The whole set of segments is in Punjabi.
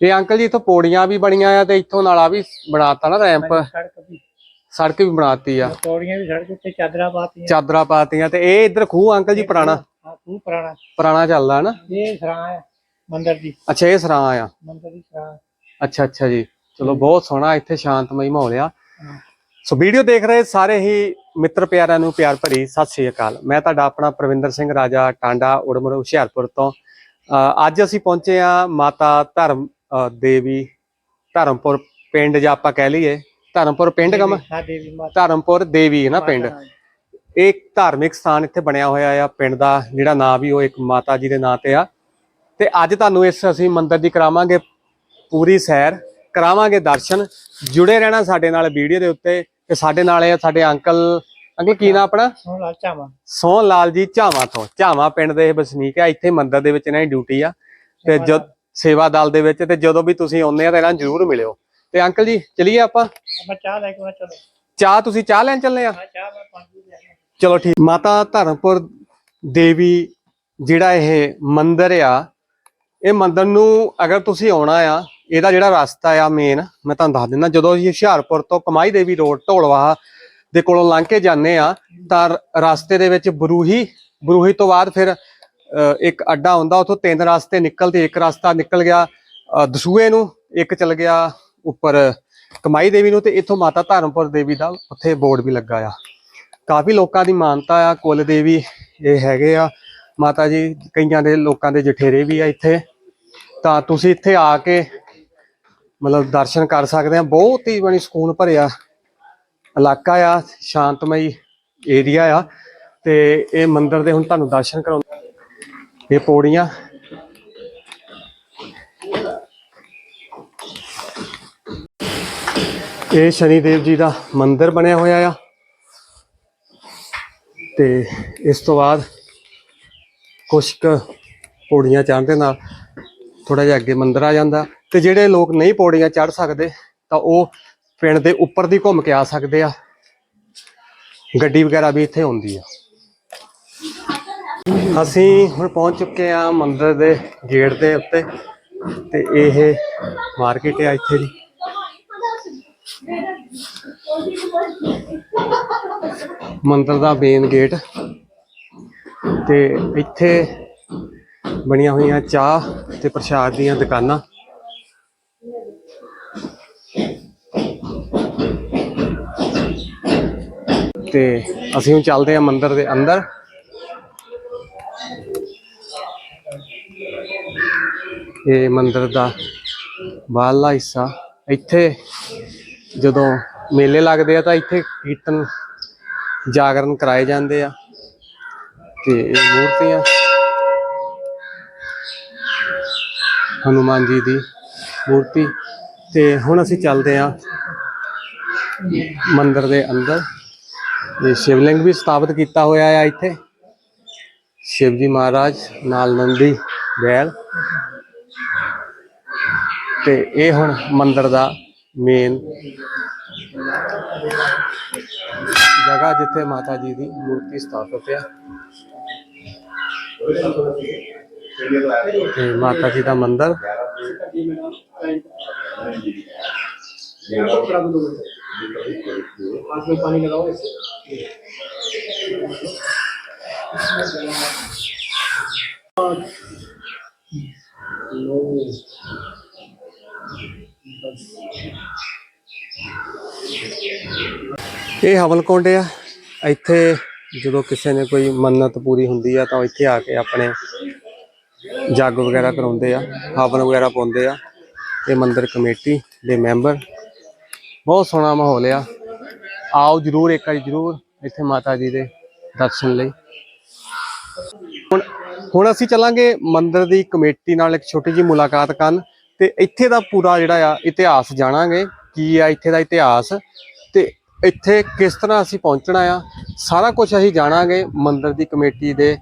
ਇਹ ਅੰਕਲ ਜੀ ਇੱਥੋਂ ਪੌੜੀਆਂ ਵੀ ਬਣੀਆਂ ਆ ਤੇ ਇੱਥੋਂ ਨਾਲ ਆ ਵੀ ਬਣਾਤਾ ਨਾ ਰੈਂਪ ਸੜਕ ਵੀ। ਸੜਕ ਵੀ ਬਣਾਤੀ ਆ। ਪੌੜੀਆਂ ਵੀ ਸੜਕ ਉੱਤੇ ਚਾਦਰਾਂ ਪਾਤੀਆਂ। ਚਾਦਰਾਂ ਪਾਤੀਆਂ ਤੇ ਇਹ ਇੱਧਰ ਖੂਹ ਅੰਕਲ ਜੀ ਪੁਰਾਣਾ? ਹਾਂ ਖੂਹ ਪੁਰਾਣਾ। ਪੁਰਾਣਾ ਚੱਲਦਾ ਨਾ? ਇਹ ਸਰਾਂ ਹੈ ਮੰਦਿਰ ਦੀ। ਅੱਛਾ ਇਹ ਸਰਾਂ ਆ। ਮੰਦਿਰ ਦੀ ਸਰਾਂ। ਅੱਛਾ ਅੱਛਾ ਜੀ। ਚਲੋ ਬਹੁਤ ਸੋਹਣਾ ਇੱਥੇ ਸ਼ਾਂਤਮਈ ਮਾਹੌਲ ਆ। ਸੋ ਵੀਡੀਓ ਦੇਖ ਰਹੇ ਸਾਰੇ ਹੀ ਮਿੱਤਰ ਪਿਆਰਿਆਂ ਨੂੰ ਪਿਆਰ ਭਰੀ ਸਤਿ ਸ੍ਰੀ ਅਕਾਲ। ਮੈਂ ਤੁਹਾਡਾ ਆਪਣਾ ਪ੍ਰਵਿੰਦਰ ਸਿੰਘ ਰਾਜਾ ਟਾਂਡਾ ਉੜਮਰ ਹੁਸ਼ਿਆਰਪੁਰ ਤੋਂ ਅੱਜ ਅਸੀਂ ਪਹੁੰਚੇ ਆ ਮਾਤਾ ਧਰਮ ਦੇਵੀ ਧਰਮਪੁਰ ਪਿੰਡ ਜਾਂ ਆਪਾਂ ਕਹਿ ਲਈਏ ਧਰਮਪੁਰ ਪਿੰਡ ਕਮ ਧਰਮਪੁਰ ਦੇਵੀ ਹੈ ਨਾ ਪਿੰਡ। ਇਹ ਇੱਕ ਧਾਰਮਿਕ ਸਥਾਨ ਇੱਥੇ ਬਣਿਆ ਹੋਇਆ ਆ ਪਿੰਡ ਦਾ ਜਿਹੜਾ ਨਾਂ ਵੀ ਉਹ ਇੱਕ ਮਾਤਾ ਜੀ ਦੇ ਨਾਂ ਤੇ ਆ। ਤੇ ਅੱਜ ਤੁਹਾਨੂੰ ਇਸ ਅਸੀਂ ਮੰਦਿਰ ਦੀ ਕਰਾਵਾਂਗੇ ਪੂਰੀ ਸੈਰ ਕਰਾਵਾਂਗੇ ਦਰਸ਼ਨ। ਜੁੜੇ ਰਹਿਣਾ ਸਾਡੇ ਨਾਲ ਵੀਡੀਓ ਦੇ ਉੱਤੇ ਤੇ ਸਾਡੇ ਨਾਲ ਇਹ ਸਾਡੇ ਅੰਕਲ ਅੰਕਲ ਕੀ ਨਾਂ ਆਪਣਾ? ਸੋਹਣ ਲਾਲ ਜੀ ਝਾਵਾਂ ਤੋਂ। ਝਾਵਾਂ ਪਿੰਡ ਦੇ ਵਸਨੀਕ ਆ ਇੱਥੇ ਮੰਦਿਰ ਦੇ ਵਿੱਚ ਇਹਨਾਂ ਦੀ ਡਿਊਟੀ ਆ। ਤੇ ਜਦ ਸੇਵਾ ਦਲ ਦੇ ਵਿੱਚ ਤੇ ਜਦੋਂ ਵੀ ਤੁਸੀਂ ਆਉਂਦੇ ਆ ਤਾਂ ਇਹਨਾਂ ਜ਼ਰੂਰ ਮਿਲਿਓ। ਤੇ ਅੰਕਲ ਜੀ ਚਲਿਏ ਆਪਾਂ? ਆਪਾਂ ਚਾਹ ਲੈ ਕੇ ਚਲੋ। ਚਾਹ ਤੁਸੀਂ ਚਾਹ ਲੈਣ ਚੱਲੇ ਆ। ਚਲੋ ਠੀਕ। ਮਾਤਾ ਧਰਮਪੁਰ ਦੇਵੀ ਜਿਹੜਾ ਇਹ ਮੰਦਿਰ ਆ ਇਹ ਮੰਦਿਰ ਨੂੰ ਅਗਰ ਤੁਸੀਂ ਆਉਣਾ ਆ ਇਹਦਾ ਜਿਹੜਾ ਰਸਤਾ ਆ ਮੇਨ ਮੈਂ ਤੁਹਾਨੂੰ ਦੱਸ ਦਿੰਦਾ ਜਦੋਂ ਅਸੀਂ ਹੁਸ਼ਿਆਰਪੁਰ ਤੋਂ ਕਮਾਈ ਦੇਵੀ ਰੋਡ ਢੋਲਵਾਹ ਦੇ ਕੋਲੋਂ ਲੰਘ ਕੇ ਜਾਂਦੇ ਆ, ਤਾਂ ਰਸਤੇ ਦੇ ਵਿੱਚ ਬਰੂਹੀ ਬਰੂਹੀ ਤੋਂ ਬਾਅਦ ਫਿਰ ਇੱਕ ਅੱਡਾ ਹੁੰਦਾ, ਉੱਥੋਂ ਤਿੰਨ ਰਸਤੇ ਨਿਕਲਦੇ, ਇੱਕ ਰਸਤਾ ਨਿਕਲ ਗਿਆ ਦਸੂਏ ਨੂੰ, ਇੱਕ ਚਲ ਗਿਆ ਉੱਪਰ ਕਮਾਈ ਦੇਵੀ ਨੂੰ ਤੇ ਇੱਥੋਂ ਮਾਤਾ ਧਰਮਪੁਰ ਦੇਵੀ ਦਾ ਉੱਥੇ ਬੋਰਡ ਵੀ ਲੱਗਾ ਆ। ਕਾਫੀ ਲੋਕਾਂ ਦੀ ਮਾਨਤਾ ਆ, ਕੁਲ ਦੇਵੀ ਇਹ ਹੈਗੇ ਆ, ਮਾਤਾ ਜੀ, ਕਈਆਂ ਦੇ ਲੋਕਾਂ ਦੇ ਜਠੇਰੇ ਵੀ ਆ ਇੱਥੇ। ਤਾਂ ਤੁਸੀਂ ਇੱਥੇ ਆ ਕੇ ਮਤਲਬ ਦਰਸ਼ਨ ਕਰ ਸਕਦੇ ਆ, ਬਹੁਤ ਹੀ ਬਣੀ ਸਕੂਨ ਭਰਿਆ ਇਲਾਕਾ ਆ, ਸ਼ਾਂਤਮਈ ਏਰੀਆ ਆ ਤੇ ਇਹ ਮੰਦਿਰ ਦੇ ਹੁਣ ਤੁਹਾਨੂੰ ਦਰਸ਼ਨ ਕਰਾਉਂ ਇਹ ਪੌੜੀਆਂ। ਇਹ ਸ਼ਨੀ ਦੇਵ ਜੀ ਦਾ ਮੰਦਿਰ ਬਣਿਆ ਹੋਇਆ ਆ। ਤੇ ਇਸ ਤੋਂ ਬਾਅਦ ਕੁਛ ਕੁ ਪੌੜੀਆਂ ਚੜ੍ਹਨ ਦੇ ਨਾਲ ਥੋੜਾ ਜਿਹਾ ਅੱਗੇ ਮੰਦਿਰ ਆ ਜਾਂਦਾ। ਤੇ ਜਿਹੜੇ ਲੋਕ ਨਹੀਂ ਪੌੜੀਆਂ ਚੜ੍ਹ ਸਕਦੇ ਤਾਂ ਉਹ ਪਿੰਡ ਦੇ ਉੱਪਰ ਦੀ ਘੁੰਮ ਕੇ ਆ ਸਕਦੇ ਆ। ਗੱਡੀ ਵਗੈਰਾ ਵੀ ਇੱਥੇ ਆਉਂਦੀ ਆ। ਅਸੀਂ ਹੁਣ ਪਹੁੰਚ ਚੁੱਕੇ ਆ ਮੰਦਿਰ ਦੇ ਗੇਟ ਦੇ ਉੱਤੇ ਤੇ ਇਹ ਮਾਰਕੀਟ ਆ ਇੱਥੇ ਦੀ। ਮੰਦਿਰ ਦਾ ਮੇਨ ਗੇਟ ਤੇ ਇੱਥੇ ਬਣੀਆਂ ਹੋਈਆਂ ਚਾਹ ਤੇ ਪ੍ਰਸ਼ਾਦ ਦੀਆਂ ਦੁਕਾਨਾਂ। ਤੇ ਅਸੀਂ ਹੁਣ ਚੱਲਦੇ ਹਾਂ ਮੰਦਿਰ ਦੇ ਅੰਦਰ। ਇਹ ਮੰਦਿਰ ਦਾ ਬਾਹਰਲਾ ਹਿੱਸਾ। ਇੱਥੇ ਜਦੋਂ ਮੇਲੇ ਲੱਗਦੇ ਆ ਤਾਂ ਇੱਥੇ ਕੀਰਤਨ ਜਾਗਰਨ ਕਰਾਏ ਜਾਂਦੇ ਆ। ਤੇ ਇਹ ਮੂਰਤੀਆਂ ਹਨੂਮਾਨ ਜੀ ਦੀ ਮੂਰਤੀ। ਤੇ ਹੁਣ ਅਸੀਂ ਚੱਲਦੇ ਆ ਮੰਦਿਰ ਦੇ ਅੰਦਰ। ਇਹ ਸ਼ਿਵਲਿੰਗ ਵੀ ਸਥਾਪਿਤ ਕੀਤਾ ਹੋਇਆ ਆ ਇੱਥੇ। ਸ਼ਿਵ ਜੀ ਮਹਾਰਾਜ, ਨਾਲ ਨੰਦੀ ਬੈਲ ਤੇ ਇਹ ਹੁਣ ਮੰਦਿਰ ਦਾ ਮੇਨ ਜਗ੍ਹਾ ਜਿੱਥੇ ਮਾਤਾ ਜੀ ਦੀ ਮੂਰਤੀ ਸਥਾਪਿਤ ਆ। ਤੇ ਮਾਤਾ ਜੀ ਦਾ ਮੰਦਿਰ। ਇਹ ਹਵਲਕੁੰਡ ਆ। ਇੱਥੇ ਜਦੋਂ ਕਿਸੇ ਨੇ ਕੋਈ ਮੰਨਤ ਪੂਰੀ ਹੁੰਦੀ ਆ, ਤਾਂ ਇੱਥੇ ਆ ਕੇ ਆਪਣੇ ਜੱਗ ਵਗੈਰਾ ਕਰਾਉਂਦੇ ਆ, ਹਵਨ ਵਗੈਰਾ ਪਾਉਂਦੇ ਆ। ਇਹ ਮੰਦਿਰ ਕਮੇਟੀ ਦੇ ਮੈਂਬਰ ਬਹੁਤ ਸੋਹਣਾ ਮਾਹੌਲ ਆ। ਆਓ ਜਰੂਰ ਇੱਕ ਵਾਰੀ ਜਰੂਰ ਇੱਥੇ ਮਾਤਾ ਜੀ ਦੇ ਦਰਸ਼ਨ ਲਈ। ਹੁਣ ਹੁਣ ਅਸੀਂ ਚੱਲਾਂਗੇ ਮੰਦਿਰ ਦੀ ਕਮੇਟੀ ਨਾਲ ਇੱਕ ਛੋਟੀ ਜੀ ਮੁਲਾਕਾਤ ਕਰਨ ਤੇ ਇੱਥੇ ਦਾ ਪੂਰਾ ਜਿਹੜਾ ਆ ਇਤਿਹਾਸ ਜਾਣਾਂਗੇ, ਕੀ ਆ ਇੱਥੇ ਦਾ ਇਤਿਹਾਸ ਤੇ ਇੱਥੇ ਕਿਸ ਤਰ੍ਹਾਂ ਅਸੀਂ ਪਹੁੰਚਣਾ ਆ, ਸਾਰਾ ਕੁਝ ਅਸੀਂ ਜਾਣਾਂਗੇ ਮੰਦਿਰ ਦੀ ਕਮੇਟੀ ਦੇ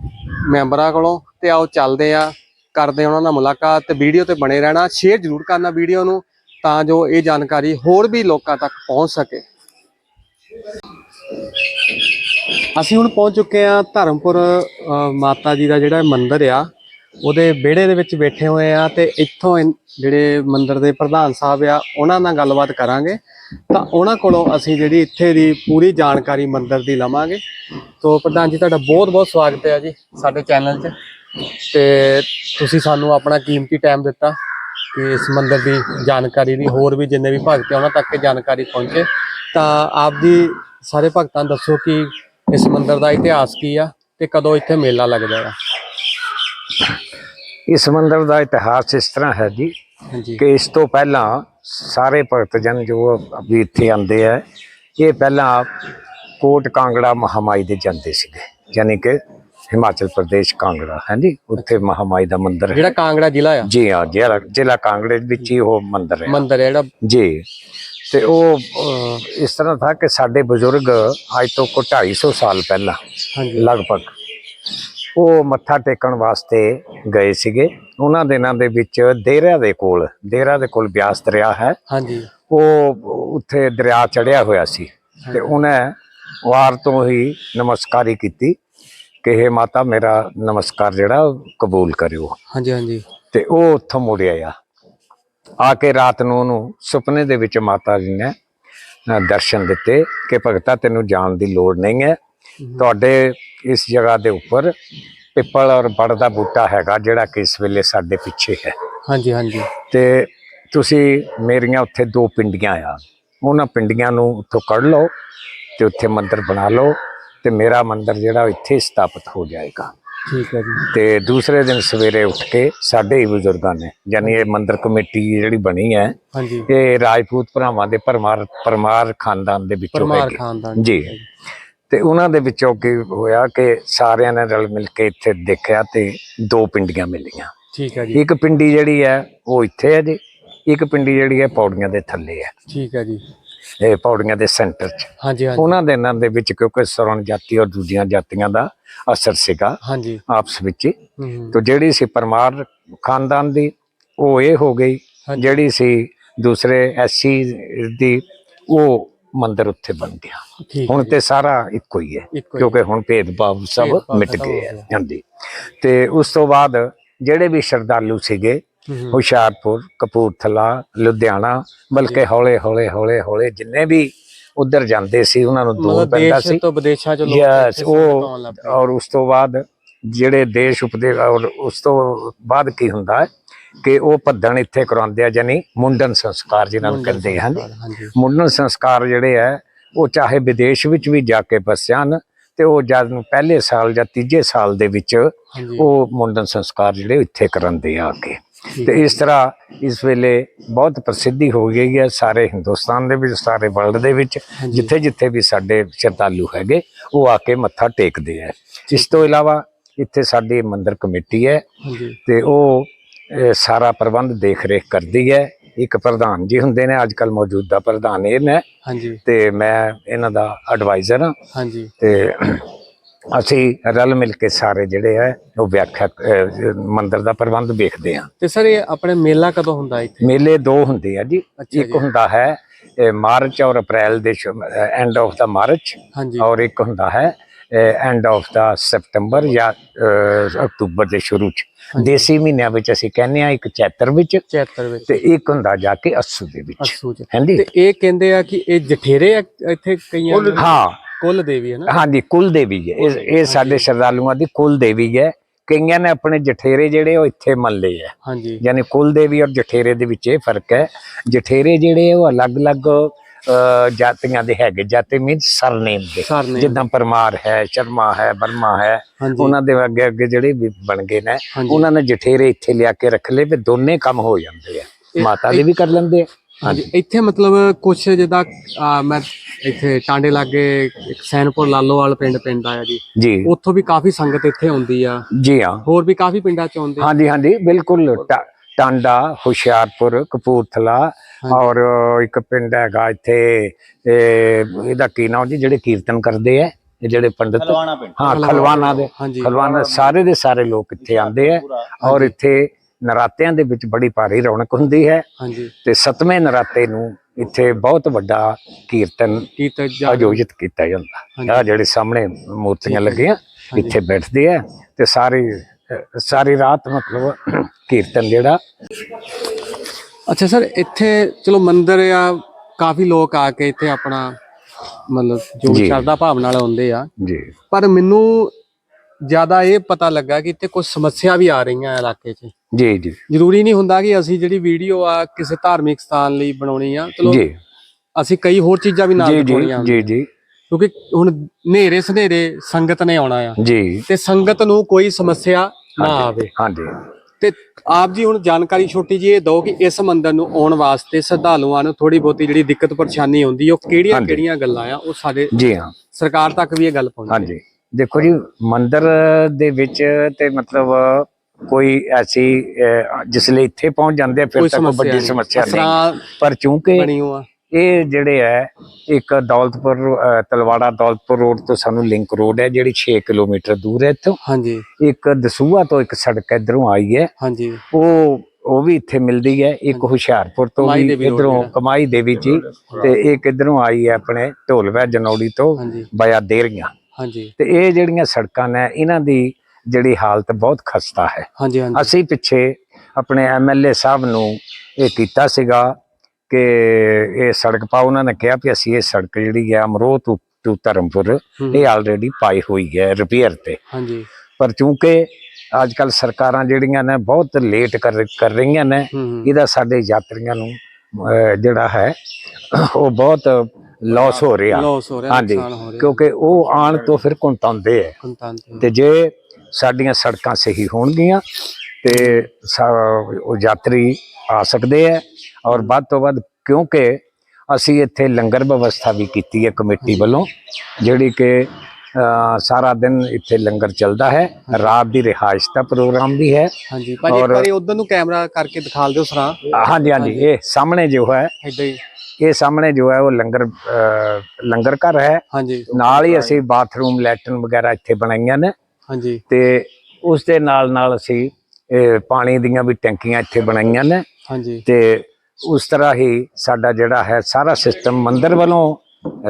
ਮੈਂਬਰਾਂ ਕੋਲੋਂ ਤੇ ਆਓ ਚੱਲਦੇ ਆ, ਕਰਦੇ ਉਹਨਾਂ ਨਾਲ ਮੁਲਾਕਾਤ ਤੇ ਵੀਡੀਓ ਤੇ ਬਣੇ ਰਹਿਣਾ, ਸ਼ੇਅਰ ਜ਼ਰੂਰ ਕਰਨਾ ਵੀਡੀਓ ਨੂੰ ਤਾਂ ਜੋ ਇਹ ਜਾਣਕਾਰੀ ਹੋਰ ਵੀ ਲੋਕਾਂ ਤੱਕ ਪਹੁੰਚ ਸਕੇ। ਅਸੀਂ ਹੁਣ ਪਹੁੰਚ ਚੁੱਕੇ ਆ ਧਰਮਪੁਰ ਮਾਤਾ ਜੀ ਦਾ ਜਿਹੜਾ ਮੰਦਿਰ ਆ, ਉਹਦੇ ਵਿਹੜੇ ਦੇ ਵਿੱਚ ਬੈਠੇ ਹੋਏ ਆ ਤੇ ਇੱਥੋਂ ਇਨ- ਜਿਹੜੇ ਮੰਦਿਰ ਦੇ ਪ੍ਰਧਾਨ ਸਾਹਿਬ ਆ, ਉਹਨਾਂ ਨਾਲ ਗੱਲਬਾਤ ਕਰਾਂਗੇ। ਤਾਂ ਉਹਨਾਂ ਕੋਲੋਂ ਅਸੀਂ ਜਿਹੜੀ ਇੱਥੇ ਦੀ ਪੂਰੀ ਜਾਣਕਾਰੀ ਮੰਦਿਰ ਦੀ ਲਵਾਂਗੇ। ਤੋਂ ਪ੍ਰਧਾਨ ਜੀ, ਤੁਹਾਡਾ ਬਹੁਤ ਬਹੁਤ ਸਵਾਗਤ ਹੈ ਜੀ ਸਾਡੇ ਚੈਨਲ 'ਚ। ਤੇ ਤੁਸੀਂ ਸਾਨੂੰ ਆਪਣਾ ਕੀਮਤੀ ਟਾਈਮ ਦਿੱਤਾ। ਕਿ ਇਸ ਮੰਦਿਰ ਦੀ ਜਾਣਕਾਰੀ ਦੀ ਹੋਰ ਵੀ ਜਿੰਨੇ ਵੀ ਭਗਤ ਆ ਉਹਨਾਂ ਤੱਕ ਜਾਣਕਾਰੀ ਪਹੁੰਚੇ। ਤਾਂ ਆਪ ਜੀ ਸਾਰੇ ਭਗਤਾਂ ਨੂੰ ਦੱਸੋ ਕਿ ਇਸ ਮੰਦਿਰ ਦਾ ਇਤਿਹਾਸ ਕੀ ਆ ਤੇ ਕਦੋਂ ਇੱਥੇ ਮੇਲਾ ਲੱਗਦਾ ਆ? ਇਸ ਮੰਦਿਰ ਦਾ ਇਤਿਹਾਸ ਇਸ ਤਰ੍ਹਾਂ ਹੈ ਜੀ ਕਿ ਇਸ ਤੋਂ ਪਹਿਲਾਂ ਸਾਰੇ ਭਗਤ ਜਨ ਜੋ ਅਭੀ ਇੱਥੇ ਆਉਂਦੇ ਆ ਇਹ ਪਹਿਲਾਂ ਕੋਟ ਕਾਂਗੜਾ ਮਹਾਮਾਈ ਦੇ ਜਾਂਦੇ ਸੀਗੇ। ਯਾਨੀ ਕਿ ਹਿਮਾਚਲ ਪ੍ਰਦੇਸ਼ ਕਾਂਗੜਾ ਹੈ ਜੀ ਉੱਥੇ ਮਹਾਮਾਈ ਦਾ ਮੰਦਿਰ ਹੈ। ਜਿਹੜਾ ਕਾਂਗੜਾ ਜ਼ਿਲ੍ਹਾ ਆ? ਜੀ ਹਾਂ ਜ਼ਿਲ੍ਹਾ ਜ਼ਿਲ੍ਹਾ ਕਾਂਗੜੇ ਵਿੱਚ ਹੀ ਉਹ ਮੰਦਿਰ ਹੈ। ਮੰਦਿਰ ਹੈ ਜਿਹੜਾ। ਜੀ ਤੇ ਉਹ ਇਸ ਤਰ੍ਹਾਂ ਥਾ ਕਿ ਸਾਡੇ ਬਜ਼ੁਰਗ ਅੱਜ ਤੋਂ ਕੋ 250 ਸਾਲ ਪਹਿਲਾਂ ਹਾਂਜੀ। ਲਗਭਗ ਉਹ ਮੱਥਾ ਟੇਕਣ ਵਾਸਤੇ ਗਏ ਸੀਗੇ। ਉਹਨਾਂ ਦਿਨਾਂ ਦੇ ਵਿੱਚ ਦੇਰਾ ਦੇ ਕੋਲ ਦੇਰਾ ਦੇ ਕੋਲ ਬਿਆਸ ਦਰਿਆ ਹੈ। ਹਾਂਜੀ। ਉਹ ਉੱਥੇ ਦਰਿਆ ਚੜਿਆ ਹੋਇਆ ਸੀ। ਤੇ ਉਹਨੇ ਵਾਰ ਤੋਂ ਹੀ ਨਮਸਕਾਰੀ ਕੀਤੀ। ਕਿ ਇਹ ਮਾਤਾ ਮੇਰਾ ਨਮਸਕਾਰ ਜਿਹੜਾ ਕਬੂਲ ਕਰਿਓ। ਹਾਂਜੀ ਹਾਂਜੀ। ਤੇ ਉਹ ਉੱਥੋਂ ਮੁੜਿਆ ਆ ਆ ਕੇ ਰਾਤ ਨੂੰ ਉਹਨੂੰ ਸੁਪਨੇ ਦੇ ਵਿੱਚ ਮਾਤਾ ਜੀ ਨੇ ਦਰਸ਼ਨ ਦਿੱਤੇ ਕਿ ਭਗਤਾ ਤੈਨੂੰ ਜਾਣ ਦੀ ਲੋੜ ਨਹੀਂ ਹੈ। ਤੁਹਾਡੇ ਇਸ ਜਗ੍ਹਾ ਦੇ ਉੱਪਰ ਪਿੱਪਲ ਔਰ ਬੜ ਦਾ ਬੂਟਾ ਹੈਗਾ ਜਿਹੜਾ ਕਿ ਇਸ ਵੇਲੇ ਸਾਡੇ ਪਿੱਛੇ ਹੈ। ਹਾਂਜੀ ਹਾਂਜੀ। ਤੇ ਤੁਸੀਂ ਮੇਰੀਆਂ ਉੱਥੇ ਦੋ ਪਿੰਡੀਆਂ ਆ। ਉਹਨਾਂ ਪਿੰਡੀਆਂ ਨੂੰ ਉੱਥੋਂ ਕੱਢ ਲਓ ਤੇ ਉੱਥੇ ਮੰਦਿਰ ਬਣਾ ਲਓ। ਤੇ ਮੇਰਾ ਮੰਦਿਰ ਜਿਹੜਾ ਇੱਥੇ ਸਥਾਪਿਤ ਹੋ ਜਾਏਗਾ ਠੀਕ ਹੈ ਜੀ। ਤੇ ਦੂਸਰੇ ਦਿਨ ਸਵੇਰੇ ਉੱਠ ਕੇ ਸਾਡੇ ਹੀ ਬਜ਼ੁਰਗਾਂ ਨੇ ਯਾਨੀ ਇਹ ਮੰਦਿਰ ਕਮੇਟੀ ਜਿਹੜੀ ਬਣੀ ਹੈ ਹਾਂਜੀ। ਇਹ ਰਾਜਪੂਤ ਭਰਾਵਾਂ ਦੇ ਪਰਮਾਰ ਪਰਮਾਰ ਖਾਨਦਾਨ ਦੇ ਵਿੱਚੋਂ ਪਰਮਾਰ ਖਾਨਦਾਨ ਜੀ। ਤੇ ਉਹਨਾਂ ਦੇ ਵਿੱਚੋਂ ਕੀ ਹੋਇਆ ਕਿ ਸਾਰਿਆਂ ਨੇ ਰਲ ਮਿਲ ਕੇ ਇੱਥੇ ਦੇਖਿਆ ਤੇ ਦੋ ਪਿੰਡੀਆਂ ਮਿਲੀਆਂ। ਠੀਕ ਹੈ ਜੀ। ਇੱਕ ਪਿੰਡੀ ਜਿਹੜੀ ਹੈ ਉਹ ਇੱਥੇ ਹੈ ਜੀ। ਇੱਕ ਪਿੰਡੀ ਜਿਹੜੀ ਹੈ ਪੌੜੀਆਂ ਦੇ ਥੱਲੇ ਹੈ। ਠੀਕ ਹੈ ਜੀ। ਇਹ ਪੌੜੀਆਂ ਦੇ ਸੈਂਟਰ 'ਚ। ਹਾਂਜੀ ਹਾਂਜੀ। ਉਹਨਾਂ ਦੇ ਨਾਂ ਦੇ ਵਿੱਚ ਕਿਉਂਕਿ ਸਰਣ ਜਾਤੀ ਔਰ ਦੂਜੀਆਂ ਜਾਤੀਆਂ ਦਾ ਅਸਰ ਸੀਗਾ ਹਾਂਜੀ। ਆਪਸ ਵਿੱਚ ਹੀ। ਹੂੰ, ਹੂੰ। ਤੋ ਜਿਹੜੀ ਸੀ ਪਰਮਾਰ ਖਾਨਦਾਨ ਦੀ ਉਹ ਇਹ ਹੋ ਗਈ। ਜਿਹੜੀ ਸੀ ਦੂਸਰੇ ਐਸਸੀ ਦੀ ਉਹ ਮੰਦਿਰ ਉੱਥੇ ਬਣ ਗਿਆ। ਠੀਕ ਹੁਣ ਤੇ ਸਾਰਾ ਇੱਕੋ ਹੀ ਹੈ ਇੱਕੋ ਹੀ ਕਿਉਂਕਿ ਹੁਣ ਭੇਦਭਾਵ ਸਭ ਭੇਦਭਾਵ ਮਿਟ ਖਤਮ ਗਏ ਹੋ ਹੈ। ਗਿਆ। ਹਾਂਜੀ। ਤੇ ਉਸ ਤੋਂ ਬਾਅਦ ਜਿਹੜੇ ਵੀ ਸ਼ਰਧਾਲੂ ਸੀਗੇ। ਹੁਸ਼ਿਆਰਪੁਰ ਕਪੂਰਥਲਾ ਲੁਧਿਆਣਾ ਬਲਕਿ ਹੌਲੇ ਹੌਲੇ ਹੌਲੇ ਹੌਲੇ ਜਿੰਨੇ ਵੀ ਉਧਰ ਜਾਂਦੇ ਸੀ ਉਹਨਾਂ ਨੂੰ ਦੂਰ ਪੈਂਦਾ ਸੀ। ਤੋਂ ਵਿਦੇਸ਼ਾਂ ਚ ਲੋਕ ਉਹ। ਔਰ ਉਸ ਤੋਂ ਬਾਅਦ ਜਿਹੜੇ ਦੇਸ਼ ਉਪਦੇ ਔਰ ਉਸ ਤੋਂ ਬਾਅਦ ਕੀ ਹੁੰਦਾ ਹੈ ਕਿ ਉਹ ਭੱਦਣ ਇੱਥੇ ਕਰਾਉਂਦੇ ਆ ਜਾਨੀ ਮੁੰਡਨ ਸੰਸਕਾਰ ਜਿਹਨਾਂ ਨੂੰ ਕਹਿੰਦੇ ਹਨ। ਮੁੰਡਨ ਸੰਸਕਾਰ ਜਿਹੜੇ ਹੈ ਉਹ ਚਾਹੇ ਵਿਦੇਸ਼ ਵਿੱਚ ਵੀ ਜਾ ਕੇ ਬਸਿਆਨ ਤੇ ਉਹ ਜਦ ਨੂੰ ਪਹਿਲੇ ਸਾਲ ਜਾਂ ਤੀਜੇ ਸਾਲ ਦੇ ਵਿੱਚ ਉਹ ਮੁੰਡਨ ਸੰਸਕਾਰ ਜਿਹੜੇ ਇੱਥੇ ਕਰਾਉਂਦੇ ਆ ਆ ਕੇ। ਤੇ ਇਸ ਤਰ੍ਹਾਂ ਇਸ ਵੇਲੇ ਬਹੁਤ ਪ੍ਰਸਿੱਧੀ ਹੋ ਗਈ ਹੈ ਸਾਰੇ ਹਿੰਦੁਸਤਾਨ ਦੇ ਵਿੱਚ ਸਾਰੇ ਵਰਲਡ ਦੇ ਵਿੱਚ। ਜਿੱਥੇ ਜਿੱਥੇ ਵੀ ਸਾਡੇ ਸ਼ਰਧਾਲੂ ਹੈਗੇ ਉਹ ਆ ਕੇ ਮੱਥਾ ਟੇਕਦੇ ਆ ਇਸ ਤੋਂ ਇਲਾਵਾ ਇੱਥੇ ਸਾਡੀ ਮੰਦਿਰ ਕਮੇਟੀ ਹੈ ਤੇ ਉਹ ਸਾਰਾ ਪ੍ਰਬੰਧ ਦੇਖ ਰੇਖ ਕਰਦੀ ਹੈ। ਇੱਕ ਪ੍ਰਧਾਨ ਜੀ ਹੁੰਦੇ ਨੇ ਅੱਜ ਕੱਲ ਮੌਜੂਦਾ ਪ੍ਰਧਾਨ ਇਹ ਨੇ ਹਾਂਜੀ। ਤੇ ਮੈਂ ਇਹਨਾਂ ਦਾ ਐਡਵਾਈਜ਼ਰ ਹਾਂ। ਹਾਂਜੀ। ਤੇ ਅਸੀਂ ਰਲ ਮਿਲ ਕੇ ਸਾਰੇ ਜਿਹੜੇ ਹੈ ਉਹ ਵਿਆਖਿਆ ਮੰਦਿਰ ਦਾ ਪ੍ਰਬੰਧ ਵੇਖਦੇ ਹਾਂ। ਤੇ ਸਰ ਇਹ ਆਪਣੇ ਮੇਲਾ ਕਦੋਂ ਹੁੰਦਾ ਇੱਥੇ? ਮੇਲੇ ਦੋ ਹੁੰਦੇ ਆ ਜੀ। ਇੱਕ। ਹੁੰਦਾ ਹੈ ਇਹ ਮਾਰਚ ਔਰ ਅਪ੍ਰੈਲ ਦੇ ਐਂਡ ਆਫ ਦਾ ਮਾਰਚ ਹਾਂਜੀ। ਔਰ ਇੱਕ ਹੁੰਦਾ ਹੈ ਐਂਡ ਆਫ ਦਾ ਸਤੰਬਰ ਜਾਂ ਅਕਤੂਬਰ ਦੇ ਸ਼ੁਰੂ ਚ। ਦੇਸੀ ਮਹੀਨਿਆਂ ਵਿੱਚ ਅਸੀਂ ਕਹਿੰਦੇ ਆ ਇੱਕ ਚੈਤਰ ਵਿੱਚ 76 ਵਿੱਚ। ਤੇ ਇੱਕ ਹੁੰਦਾ ਜਾ ਕੇ ਅੱਸੂ ਦੇ ਵਿੱਚ। ਅਸੂ ਚ। ਹਾਂਜੀ ਤੇ ਇਹ ਕਹਿੰਦੇ ਆ ਕਿ ਇਹ ਜਠੇਰੇ ਆ ਇੱਥੇ ਕਈਆਂ? ਹਾਂ ਕੁੱਲ ਦੇਵੀ ਹੈ ਨਾ? ਹਾਂਜੀ ਕੁਲ ਦੇਵੀ ਹੈ। ਇਹ ਇਹ ਸਾਡੇ ਸ਼ਰਧਾਲੂਆਂ ਦੀ ਕੁਲ ਦੇਵੀ ਹੈ। ਕਈਆਂ ਨੇ ਆਪਣੇ ਜਠੇਰੇ ਜਿਹੜੇ ਉਹ ਇੱਥੇ ਮੰਨ ਲਏ ਆ ਹਾਂਜੀ। ਯਾਨੀ ਕੁਲ ਦੇਵੀ ਔਰ ਜਠੇਰੇ ਦੇ ਵਿੱਚ ਇਹ ਫ਼ਰਕ ਹੈ। ਜਠੇਰੇ ਜਿਹੜੇ ਉਹ ਅਲੱਗ-ਅਲੱਗ ਜਾਤੀਆਂ ਦੇ ਹੈਗੇ। ਜਾਤੀ ਮੀਨਸ ਸਰਨੇਮ ਦੇ। ਜਿੱਦਾਂ ਪਰਮਾਰ ਹੈ ਸ਼ਰਮਾ ਹੈ ਬਰਮਾ ਹੈ ਉਹਨਾਂ ਦੇ ਅੱਗੇ ਅੱਗੇ ਜਿਹੜੇ ਵੀ ਬਣ ਗਏ ਨੇ। ਉਹਨਾਂ ਨੇ ਜਠੇਰੇ ਇੱਥੇ ਲਿਆ ਕੇ ਰੱਖ ਲਏ ਵੀ ਦੋਨੇ ਕੰਮ ਹੋ ਜਾਂਦੇ ਆ। ਮਾਤਾ ਦੇ ਵੀ ਕਰ ਲੈਂਦੇ ਆ। ਹਾਂਜੀ। ਇੱਥੇ ਮਤਲਬ ਕੁਛ ਜਿੱਦਾਂ ਮੈਂ ਇੱਥੇ ਟਾਂਡੇ ਲਾਗੇ ਇੱਕ ਸੈਨਪੁਰ ਲਾਲੋਵਾਲ ਪਿੰਡ ਪਿੰਡ ਆਇਆ ਜੀ। ਜੀ। ਉੱਥੋਂ ਵੀ ਕਾਫੀ ਸੰਗਤ ਇੱਥੇ ਆਉਂਦੀ ਆ। ਜੀ ਹਾਂ। ਹੋਰ ਵੀ ਕਾਫੀ ਪਿੰਡਾਂ ਚ ਆਉਂਦੇ ਆ। ਹਾਂਜੀ ਹਾਂਜੀ ਬਿਲਕੁਲ। ਟਾ- ਟਾਂਡਾ ਹੁਸ਼ਿਆਰਪੁਰ ਕਪੂਰਥਲਾ ਔਰ ਇੱਕ ਪਿੰਡ ਹੈਗਾ ਇੱਥੇ ਇਹ ਇਹਦਾ ਕੀ ਨਾਮ ਜੀ ਜਿਹੜੇ ਕੀਰਤਨ ਕਰਦੇ ਆ ਇਹ ਜਿਹੜੇ ਪੰਡਤ। ਹਾਂ ਖਲਵਾਨਾ ਦੇ ਹਾਂਜੀ। ਖਲਵਾਨਾ ਸਾਰੇ ਦੇ ਸਾਰੇ ਲੋਕ ਇੱਥੇ ਆਉਂਦੇ ਆ ਔਰ ਇੱਥੇ ਨਰਾਤਿਆਂ ਦੇ ਵਿੱਚ ਬੜੀ ਭਾਰੀ ਰੌਣਕ ਹੁੰਦੀ ਹੈ ਹਾਂਜੀ। ਤੇ ਸਤਵੇਂ ਨਰਾਤੇ ਨੂੰ ਇੱਥੇ ਬਹੁਤ ਵੱਡਾ ਕੀਰਤਨ ਆਯੋਜਿਤ ਕੀਤਾ ਜਾਂਦਾ। ਆ ਜਿਹੜੇ ਸਾਹਮਣੇ ਮੂਰਤੀਆਂ ਲੱਗੀਆਂ ਇੱਥੇ ਬੈਠਦੇ ਆ ਤੇ ਸਾਰੇ ਸਾਰੀ ਰਾਤ ਮਤਲਬ ਕੀਰਤਨ ਜਿਹੜਾ ਅੱਛਾ ਸਰ ਇੱਥੇ ਚਲੋ ਮੰਦਿਰ ਆ ਕਾਫੀ ਲੋਕ ਆ ਕੇ ਇੱਥੇ ਆਪਣਾ ਮਤਲਬ ਜੋ। ਸ਼ਰਧਾ ਭਾਵਨਾ ਨਾਲ ਆਉਂਦੇ ਆ। ਜੀ। ਪਰ ਮੈਨੂੰ ਜ਼ਿਆਦਾ ਇਹ ਪਤਾ ਲੱਗਾ ਕਿ ਇੱਥੇ ਕੁਝ ਸਮੱਸਿਆ ਵੀ ਆ ਰਹੀਆਂ ਆ ਇਲਾਕੇ 'ਚ। ਜੀ ਜੀ। ਜ਼ਰੂਰੀ ਨਹੀਂ ਹੁੰਦਾ ਕਿ ਅਸੀਂ ਜਿਹੜੀ ਵੀਡੀਓ ਆ ਕਿਸੇ ਧਾਰਮਿਕ ਸਥਾਨ ਲਈ ਬਣਾਉਣੀ ਆ ਚਲੋ ਜੀ। ਅਸੀਂ ਕਈ ਹੋਰ ਚੀਜ਼ਾਂ ਵੀ ਨਾਲ ਜੀ ਜੀ ਜੀ ਕਿਉਂਕਿ ਹੁਣ ਹਨੇਰੇ ਸਨੇਰੇ ਸੰਗਤ ਨੇ ਆਉਣਾ ਆ। ਜੀ। ਤੇ ਸੰਗਤ ਨੂੰ ਕੋਈ ਸਮੱਸਿਆ ਨਾ ਆਵੇ। ਹਾਂਜੀ। ਤੇ ਆਪ ਜੀ ਹੁਣ ਜਾਣਕਾਰੀ ਛੋਟੀ ਜੀ ਇਹ ਦਿਓ ਕਿ ਇਸ ਮੰਦਿਰ ਨੂੰ ਆਉਣ ਵਾਸਤੇ ਸ਼ਰਧਾਲੂਆਂ ਨੂੰ ਥੋੜੀ ਬਹੁਤੀ ਜਿਹੜੀ ਦਿੱਕਤ ਪਰੇਸ਼ਾਨੀ ਆਉਂਦੀ ਉਹ ਕਿਹੜੀਆਂ। ਕਿਹੜੀਆਂ ਗੱਲਾਂ ਆ ਉਹ ਸਾਡੇ ਜੀ ਹਾਂ। ਸਰਕਾਰ ਤੱਕ ਵੀ ਇਹ ਗੱਲ ਪਹੁੰਚੇ। ਹਾਂਜੀ। ਦੇਖੋ ਜੀ ਮੰਦਿਰ ਦੇ ਵਿੱਚ ਤੇ ਮਤਲਬ ਕੋਈ ਐਸੀ ਜਿਸ ਲਈ ਇੱਥੇ ਪਹੁੰਚ ਜਾਂਦੇ ਫਿਰ ਤਾਂ ਕੋਈ ਵੱਡੀ ਸਮੱਸਿਆ ਨਹੀਂ। ਪਰ ਚੂੰਕਿ ਇਹ ਜਿਹੜੇ ਹੈ ਇੱਕ ਦੌਲਤਪੁਰ ਤਲਵਾੜਾ ਦੌਲਤਪੁਰ ਰੋਡ ਤੋਂ ਸਾਨੂੰ ਲਿੰਕ ਰੋਡ ਹੈ ਜਿਹੜੀ 6 ਕਿਲੋਮੀਟਰ ਦੂਰ ਹੈ ਇੱਥੋਂ। ਹਾਂਜੀ। ਇੱਕ ਦਸੂਹਾ ਤੋਂ ਇੱਕ ਸੜਕ ਇਧਰੋਂ ਆਈ ਹੈ। ਹਾਂਜੀ। ਉਹ ਉਹ ਵੀ ਇੱਥੇ ਮਿਲਦੀ ਹੈ ਇੱਕ ਹੁਸ਼ਿਆਰਪੁਰ ਤੋਂ ਵੀ ਇਧਰੋਂ। ਕਮਾਈ ਦੇਵੀ ਜੀ ਤੇ ਇੱਕ ਇਧਰੋਂ ਆਈ ਹੈ ਆਪਣੇ ਢੋਲਵੈ ਜਨੌੜੀ ਤੋਂ ਬਾਇਆ ਦੇਰੀਆਂ। ਹਾਂਜੀ। ਤੇ ਇਹ ਜਿਹੜੀਆਂ ਸੜਕਾਂ ਨੇ ਇਹਨਾਂ ਦੀ ਜਿਹੜੀ ਹਾਲਤ ਬਹੁਤ ਖਸਤਾ ਹੈ। ਹਾਂਜੀ ਹਾਂਜੀ। ਅਸੀਂ ਪਿੱਛੇ ਆਪਣੇ ਐਮਐਲਏ ਸਾਹਿਬ ਨੂੰ ਇਹ ਕੀਤਾ ਸੀਗਾ ਕਿ ਇਹ ਸੜਕ ਪਾਓ ਉਹਨਾਂ ਨੇ ਕਿਹਾ ਵੀ ਅਸੀਂ ਇਹ ਸੜਕ ਜਿਹੜੀ ਹੈ ਅਮਰੋਹ ਤੋਂ ਤੋਂ ਧਰਮਪੁਰ ਇਹ ਆਲਰੇਡੀ ਪਾਈ ਹੋਈ ਹੈ ਰਿਪੇਅਰ ਤੇ। ਹਾਂਜੀ। ਪਰ ਚੂੰਕਿ ਅੱਜ ਕੱਲ ਸਰਕਾਰਾਂ ਜਿਹੜੀਆਂ ਨੇ ਬਹੁਤ ਲੇਟ ਕਰ ਰਹੀਆਂ ਨੇ ਇਹਦਾ ਸਾਡੇ ਯਾਤਰੀਆਂ ਨੂੰ ਜਿਹੜਾ ਹੈ ਉਹ ਬਹੁਤ ਲਾਸ ਹੋ ਰਿਹਾ। ਲੋਸ ਹੋ ਰਿਹਾ ਹਾਂਜੀ ਕਿਉਂਕਿ ਉਹ ਆਣ ਤੋਂ ਫਿਰ ਕੁੰਤਾਉਂਦੇ ਹੈ ਤੇ ਜੇ ਸਾਡੀਆਂ ਸੜਕਾਂ ਸਹੀ ਹੋਣਗੀਆਂ ਤੇ ਉਹ ਯਾਤਰੀ ਆ ਸਕਦੇ ਹੈ ਔਰ ਵੱਧ ਤੋਂ ਵੱਧ ਕਿਉਂਕਿ ਅਸੀਂ ਇੱਥੇ ਲੰਗਰ ਵਿਵਸਥਾ ਵੀ ਕੀਤੀ ਹੈ ਕਮੇਟੀ ਵੱਲੋਂ ਜਿਹੜੀ ਕਿ ਸਾਰਾ ਦਿਨ ਇੱਥੇ ਲੰਗਰ ਚੱਲਦਾ ਹੈ। ਰਾਤ ਦੀ ਰਿਹਾਇਸ਼ ਦਾ ਪ੍ਰੋਗਰਾਮ ਵੀ ਹੈ। ਹਾਂਜੀ ਭਾਜੀ ਇੱਕ ਵਾਰੀ ਉਧਰ ਨੂੰ ਕੈਮਰਾ ਕਰਕੇ ਦਿਖਾ ਦਿਓ ਸਰਾਂ। ਹਾਂਜੀ ਹਾਂਜੀ ਇਹ ਸਾਹਮਣੇ ਜੋ ਹੈ। ਇਹ ਸਾਹਮਣੇ ਜੋ ਹੈ ਉਹ ਲੰਗਰ ਲੰਗਰ ਘਰ ਹੈ। ਹਾਂਜੀ। ਨਾਲ ਹੀ ਅਸੀਂ ਬਾਥਰੂਮ ਲੈਟਰਨ ਵਗੈਰਾ ਇੱਥੇ ਬਣਾਈਆਂ ਨੇ। ਹਾਂਜੀ। ਤੇ ਉਸ ਦੇ ਨਾਲ ਨਾਲ ਅਸੀਂ ਇਹ ਪਾਣੀ ਦੀਆਂ ਵੀ ਟੈਂਕੀਆਂ ਇੱਥੇ ਬਣਾਈਆਂ ਨੇ। ਹਾਂਜੀ। ਤੇ ਉਸ ਤਰ੍ਹਾਂ ਹੀ ਸਾਡਾ ਜਿਹੜਾ ਹੈ ਸਾਰਾ ਸਿਸਟਮ ਮੰਦਿਰ ਵੱਲੋਂ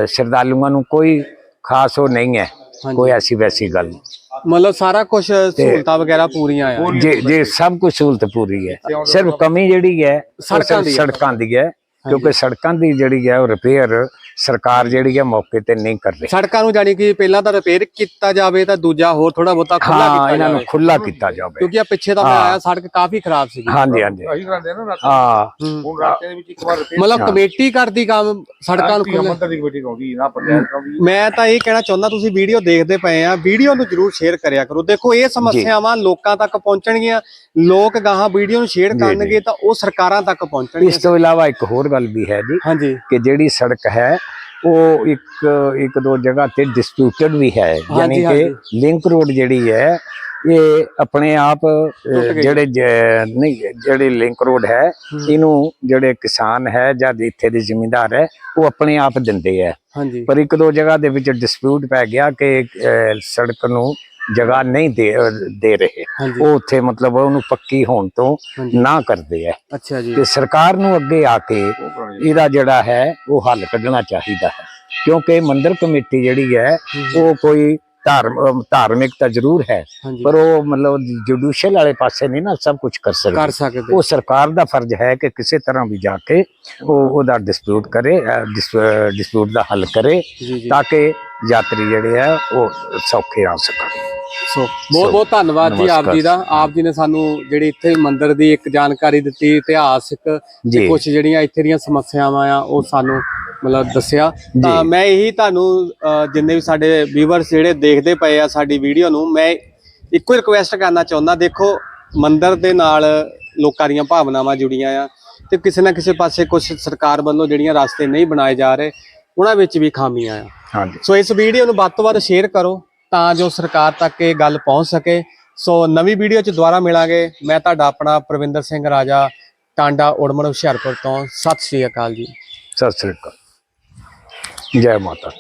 ਅ, ਸ਼ਰਧਾਲੂਆਂ ਨੂੰ ਕੋਈ ਖਾਸ ਉਹ ਨਹੀਂ ਹੈ। ਹਾਂਜੀ। ਕੋਈ ਐਸੀ ਵੈਸੀ ਗੱਲ ਨਹੀਂ। ਮਤਲਬ ਸਾਰਾ ਕੁਝ ਸਹੂਲਤਾਂ ਵਗੈਰਾ ਪੂਰੀਆਂ ਆ। ਜੀ ਜੀ ਸਭ ਕੁਝ ਸਹੂਲਤ ਪੂਰੀ ਹੈ। ਸਿਰਫ ਕਮੀ ਜਿਹੜੀ ਹੈ ਉਹ ਸੜਕਾਂ ਦੀ ਹੈ। ਸੜਕਾਂ ਦੀ ਹੈ। ਕਿਉਂਕਿ ਸੜਕਾਂ ਦੀ ਜਿਹੜੀ ਹੈ ਉਹ ਰਿਪੇਅਰ ਸਰਕਾਰ ਜਿਹੜੀ ਹੈ ਮੌਕੇ ਤੇ ਨਹੀਂ ਕਰ ਰਹੀ। ਸੜਕਾਂ ਨੂੰ ਜਾਣੀ ਕਿ ਪਹਿਲਾਂ ਤਾਂ ਰਿਪੇਅਰ ਕੀਤਾ ਜਾਵੇ ਤਾਂ ਦੂਜਾ ਹੋਰ ਥੋੜਾ ਬਹੁਤਾ ਖੁੱਲਾ ਕੀਤਾ ਇਹਨਾਂ ਨੂੰ ਜਾਵੇ। ਖੁੱਲਾ ਕੀਤਾ ਜਾਵੇ। ਕਿਉਂਕਿ ਆ ਪਿੱਛੇ ਤਾਂ ਮੈਂ। ਆਇਆ ਸੜਕ ਕਾਫੀ ਖਰਾਬ ਸੀਗੀ। ਹਾਂਜੀ ਹਾਂਜੀ। ਅਸੀਂ ਕਰਦੇ ਨਾ ਰਾਤ ਹਾਂ। ਹੂੰ। ਹੁਣ ਰਾਤੇ ਦੇ ਵਿੱਚ ਇੱਕ ਵਾਰ ਰਿਪੇਅਰ ਮਤਲਬ ਕਮੇਟੀ ਕਰਦੀ ਕੰਮ ਸੜਕਾਂ ਨੂੰ ਖੁੱਲੇ ਮੰਦਰ ਦੀ ਕਮੇਟੀ ਕਰਾਉਂਦੀ ਨਾ ਪੰਚਾਇਤ ਕਰਾਉਂਦੀ। ਮੈਂ ਤਾਂ ਇਹ ਕਹਿਣਾ ਚਾਹੁੰਦਾ ਤੁਸੀਂ ਵੀਡੀਓ ਦੇਖਦੇ ਪਏ ਆ ਵੀਡੀਓ ਨੂੰ ਜਰੂਰ ਸ਼ੇਅਰ ਕਰਿਆ ਕਰੋ। ਦੇਖੋ ਇਹ ਸਮੱਸਿਆਵਾਂ ਲੋਕਾਂ ਤੱਕ ਪਹੁੰਚਣਗੀਆਂ। ਲੋਕ ਗਾਹਾਂ ਵੀਡੀਓ ਨੂੰ ਸ਼ੇਅਰ ਕਰਨਗੇ ਤਾਂ ਉਹ ਸਰਕਾਰਾਂ ਤੱਕ ਇਸ ਪਹੁੰਚਣਗੀਆਂ ਤੋਂ ਇਲਾਵਾ ਇੱਕ ਹੋਰ ਗੱਲ ਵੀ ਹੈ ਜੀ ਹਾਂਜੀ। ਕਿ ਜਿਹੜੀ ਸੜਕ ਹੈ ਉਹ ਇੱਕ ਇੱਕ ਦੋ ਜਗ੍ਹਾ ਤੇ ਡਿਸਪਿਊਟਡ ਵੀ ਹੈ ਯਾਨੀ। ਕਿ ਲਿੰਕ ਰੋਡ ਜਿਹੜੀ ਹੈ ਇਹ ਆਪਣੇ ਆਪ। ਜਿਹੜੇ ਨਹੀਂ ਜਿਹੜੇ ਲਿੰਕ ਰੋਡ ਹੈ ਇਹਨੂੰ ਜਿਹੜੇ ਕਿਸਾਨ ਹੈ ਜਾਂ ਇੱਥੇ ਦੇ ਜ਼ਿਮੀਂਦਾਰ ਹੈ ਉਹ ਆਪਣੇ ਆਪ ਦਿੰਦੇ ਹੈ ਪਰ ਇੱਕ ਦੋ ਜਗ੍ਹਾ ਦੇ ਵਿੱਚ ਡਿਸਪਿਊਟ ਪੈ ਗਿਆ ਕਿ ਸੜਕ ਨੂੰ ਜਗ੍ਹਾ ਨਹੀਂ ਦੇ ਦੇ ਰਹੇ। ਉਹ ਉੱਥੇ ਮਤਲਬ ਉਹਨੂੰ ਪੱਕੀ ਹੋਣ ਤੋਂ ਨਾ ਕਰਦੇ ਹੈ ਅੱਛਾ ਜੀ। ਤੇ ਸਰਕਾਰ ਨੂੰ ਅੱਗੇ ਆ ਕੇ ਇਹਦਾ ਜਿਹੜਾ ਹੈ ਉਹ ਹੱਲ ਕੱਢਣਾ ਚਾਹੀਦਾ ਹੈ। ਕਿਉਂਕਿ ਮੰਦਿਰ ਕਮੇਟੀ ਜਿਹੜੀ ਹੈ ਉਹ ਕੋਈ ਧਾਰਮ ਧਾਰਮਿਕ ਤਾਂ ਜ਼ਰੂਰ ਹੈ ਪਰ ਉਹ ਮਤਲਬ ਜੁਡੀਸ਼ੀਅਲ ਵਾਲੇ ਪਾਸੇ ਨਹੀਂ ਨਾ ਸਭ ਕੁਝ ਕਰ ਸਕਦੀ। ਉਹ ਸਰਕਾਰ ਦਾ ਫਰਜ਼ ਹੈ ਕਿ ਕਿਸੇ ਤਰ੍ਹਾਂ ਵੀ ਜਾ ਕੇ ਉਹ ਉਹਦਾ ਡਿਸਪਿਊਟ ਕਰੇ ਡਿਸਪਿਊਟ ਦਾ ਹੱਲ ਕਰੇ ਤਾਂ ਕਿ ਯਾਤਰੀ ਜਿਹੜੇ ਆ ਉਹ ਸੌਖੇ ਆ ਸਕਣ। ਸੋ ਬਹੁਤ ਬਹੁਤ ਧੰਨਵਾਦ ਜੀ ਆਪ ਜੀ ਦਾ। ਆਪ ਜੀ ਨੇ ਸਾਨੂੰ ਜਿਹੜੀ ਇੱਥੇ ਮੰਦਿਰ ਦੀ ਇੱਕ ਜਾਣਕਾਰੀ ਦਿੱਤੀ ਇਤਿਹਾਸਿਕ ਜੀ। ਕੁਝ ਜਿਹੜੀਆਂ ਇੱਥੇ ਦੀਆਂ ਸਮੱਸਿਆਵਾਂ ਆ ਉਹ ਸਾਨੂੰ ਮਤਲਬ ਦੱਸਿਆ। ਤਾਂ ਮੈਂ ਇਹੀ ਤੁਹਾਨੂੰ ਜਿੰਨੇ ਵੀ ਸਾਡੇ ਵੀਵਰਸ ਜਿਹੜੇ ਦੇਖਦੇ ਪਏ ਆ ਸਾਡੀ ਵੀਡੀਓ ਨੂੰ ਮੈਂ ਇੱਕੋ ਰਿਕੁਐਸਟ ਕਰਨਾ ਚਾਹੁੰਦਾ ਦੇਖੋ ਮੰਦਿਰ ਦੇ ਨਾਲ ਲੋਕਾਂ ਦੀਆਂ ਭਾਵਨਾਵਾਂ ਜੁੜੀਆਂ ਆ ਤੇ ਕਿਸੇ ਨਾ ਕਿਸੇ ਪਾਸੇ ਕੁਝ ਸਰਕਾਰ ਵੱਲੋਂ ਜਿਹੜੀਆਂ ਰਸਤੇ ਨਹੀਂ ਬਣਾਏ ਜਾ ਰਹੇ ਉਹਨਾਂ ਵਿੱਚ ਵੀ ਖਾਮੀਆਂ ਆ। ਹਾਂਜੀ। ਸੋ ਇਸ ਵੀਡੀਓ ਨੂੰ ਵੱਧ ਤੋਂ ਵੱਧ ਸ਼ੇਅਰ ਕਰੋ। ਤਾਂ ਜੋ ਸਰਕਾਰ ਤੱਕ ਇਹ ਗੱਲ ਪਹੁੰਚ ਸਕੇ। ਸੋ ਨਵੀਂ ਵੀਡੀਓ 'ਚ ਦੁਬਾਰਾ ਮਿਲਾਂਗੇ। ਮੈਂ ਤੁਹਾਡਾ ਆਪਣਾ ਪ੍ਰਵਿੰਦਰ ਸਿੰਘ ਰਾਜਾ, ਟਾਂਡਾ ਉੜਮਣ ਹੁਸ਼ਿਆਰਪੁਰ ਤੋਂ। ਸਤਿ ਸ਼੍ਰੀ ਅਕਾਲ ਜੀ। ਸਤਿ ਸ੍ਰੀ ਅਕਾਲ। ਜੈ ਮਾਤਾ